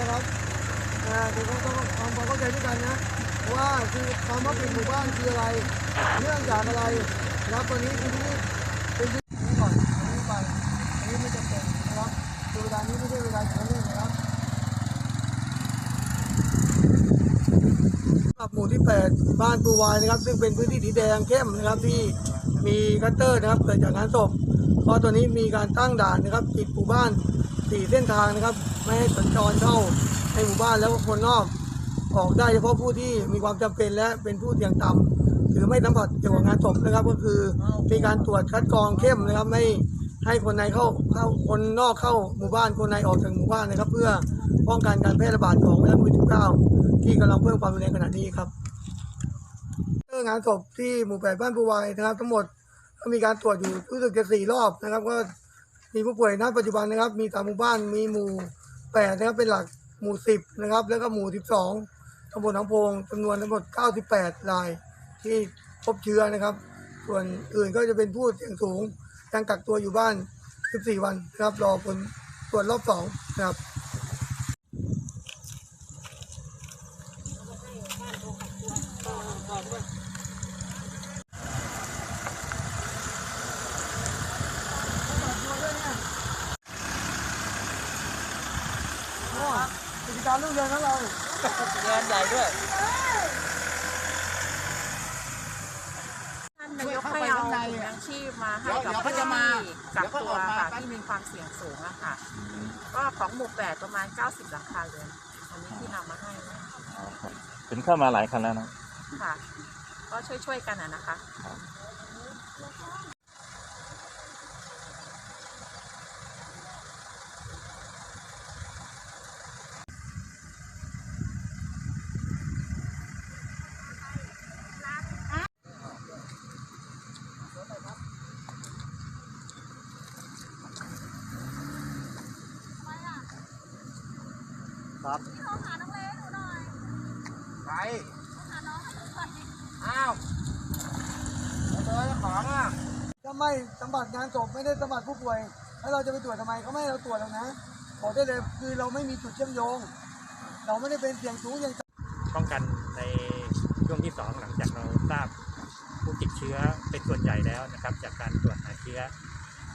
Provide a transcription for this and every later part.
นะครับอ่าเดี๋ยวต้องต้องทำความเข้าใจด้วยกันนะว่าคือคำว่าปิดหมู่บ้านคืออะไรเนื่องจากอะไรนะครับตอนนี้คือที่นี่เป็นที่นี้ก่อนนี้ไปอันนี้ไม่จำเป็นนะครับคือเวลานี้ไม่ใช่เวลาของเล่นนะครับับหมู่ที่ 8 บ้านปูวายนะครับ ซึ่งเป็นพื้นที่สีแดงเข้มนะครับที่มีคัตเตอร์นะครับเกิดจากงานศพเพราะตอนนี้มีการตั้งด่านนะครับปิดหมู่บ้าน สี่เส้นทางนะครับ ไม่ให้สัญจรเข้าในหมู่บ้านแล้วก็คนนอกออกได้เฉพาะผู้ที่มีความจำเป็นและเป็นผู้เสี่ยงต่ำหรือไม่สัมผัสเกี่ยวกับงานศพนะครับ ก็คือมีการตรวจคัดกรองเข้มนะครับ ไม่ให้คนในเข้าเข้าคนนอกเข้าหมู่บ้านคนในออกจากหมู่บ้านนะครับ เพื่อป้องกันการแพร่ระบาดของไวรัสโควิด -19 ที่กำลังเพิ่มความรุนแรงขณะนี้ครับเรื่องงานศพที่หมู่แปดบ้านปูวายนะครับ ทั้งหมดก็มีการตรวจอยู่รู้สึกจะสี่รอบนะครับ ก็ มีผู้ป่วยณปัจจุบันนะครับ มีสามหมู่บ้านมีหมู่แปดนะครับเป็นหลักหมู่สิบนะครับ แล้วก็หมู่สิบสองตำบลหนองโพงจำนวนทั้งหมดเก้าสิบแปดรายที่พบเชื้อนะครับ ส่วนอื่นก็จะเป็นผู้เสี่ยงสูงยังกักตัวอยู่บ้าน 14 วันนะครับ รอผลตรวจรอบสองนะครับ กิจการรุ่งเรืองของเรางานใหญ่ด้วยท่านนายกให้เอาถุงยางชีพมาให้กับเดี๋ยวผู้เขาจะมาที่กักเดี๋ยวตัวเขาออกมาค่ะแป๊บที่มีความเสี่ยงสูงอะค่ะ ก็ของหมู่แปดประมาณ 90หลังคาเรือนอันนี้ที่เอามาให้นะเห็นเข้ามาหลายคันแล้วนะค่ะ ก็ช่วยๆกันอะนะคะ ครับไปอ้าวเจอเจ้าของอะถ้าไม่สัมผัสงานศพไม่ได้สัมผัสผู้ป่วย แล้วเราจะไปตรวจทำไมเขาไม่ให้เราตรวจหรอกนะบอกได้เลยคือเราไม่มีจุดเชื่อมโยง เราไม่ได้เป็นเสี่ยงสูงอย่างป้องกันในช่วงที่ 2 หลังจากเราทราบผู้ติดเชื้อเป็นส่วนใหญ่แล้วนะครับ จากการตรวจหาเชื้อ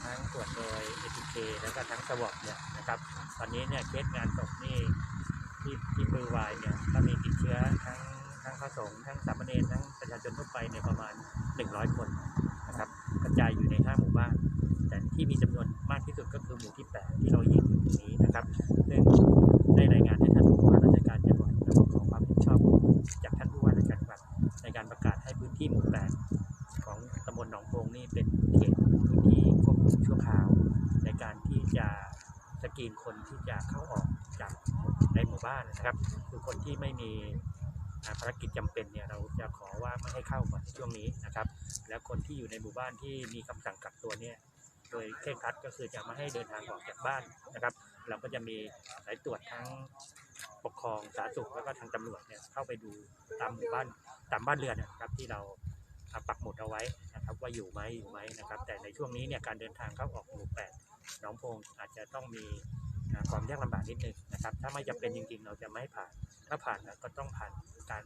ทั้งตรวจโดย ATK แล้วก็ทั้งสวอปเนี่ยนะครับ ตอนนี้เนี่ยเคสงานศพนี่ ที่ที่ปือวายเนี่ยก็มีติดเชื้อทั้งทั้งพระสงฆ์ทั้งสามเณรทั้งประชาชนทั่วไปเนี่ยประมาณ 100 คนนะครับกระจายอยู่ใน 5 หมู่บ้านแต่ที่มีจำนวนมากที่สุดก็คือหมู่ที่ 8 ที่เรายืนอยู่ตรงนี้นะครับซึ่งได้รายงานให้ท่านผู้ว่าราชการจังหวัดแล้วก็ขอความเห็นชอบจากท่านผู้ว่าราชการจังหวัดในการประกาศให้พื้นที่หมู่ 8 ของตำบลหนองโพงนี่เป็นเขตพื้นที่ควบคุมชั่วคราว ในการที่จะ กีนคนที่จะเข้าออกจากในหมู่บ้านนะครับ คือคนที่ไม่มีภารกิจจำเป็นเนี่ยเราจะขอว่าไม่ให้เข้าก่อนในช่วงนี้นะครับ แล้วคนที่อยู่ในหมู่บ้านที่มีคำสั่งกักตัวเนี่ยโดยเคร่งครัดก็คือจะไม่ให้เดินทางออกจากบ้านนะครับ เราก็จะมีสายตรวจทั้งปกครองสาธารณสุขแล้วก็ทางตำรวจเนี่ยเข้าไปดูตามหมู่บ้านตามบ้านเรือนนะครับที่เราอ่าปักหมุดเอาไว้นะครับว่าอยู่ไหมอยู่ไหมนะครับ แต่ในช่วงนี้เนี่ยการเดินทางเข้าออกหมู่แปด หนองโพงอาจจะต้องมีอ่าความยากลำบากนิดนึงนะครับ ถ้าไม่จำเป็นจริงๆ เราจะไม่ให้ผ่าน ถ้าผ่านก็ต้องผ่านการ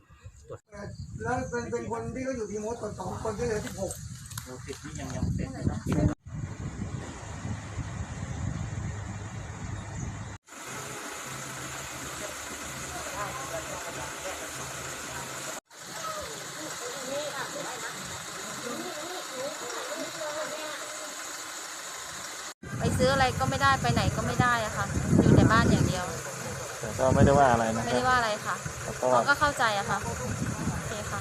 แล้วเป็นเป็นคนที่เขาอยู่ทีมโมสสองคนที่เหลือ16หมู่สิบนี่ยังยังเป็นอยู่นะ ซื้ออะไรก็ไม่ได้ไปไหนก็ไม่ได้อะค่ะ อยู่แต่บ้านอย่างเดียว แต่ก็ไม่ได้ว่าอะไรนะไม่ครัได้บว่าอะไรค่ะแล้วก็เขาก็เข้าใจอะค่ะโอเคค่ะ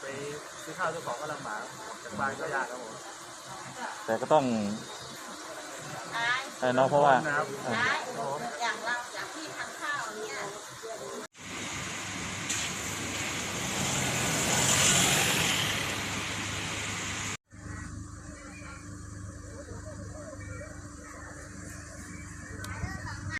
ไปซื้อข้าวซื้อของก็ลำบากออกจากบ้านก็ยากครับผมแต่ก็ต้องให้เนาะเพราะว่า นะครับเออ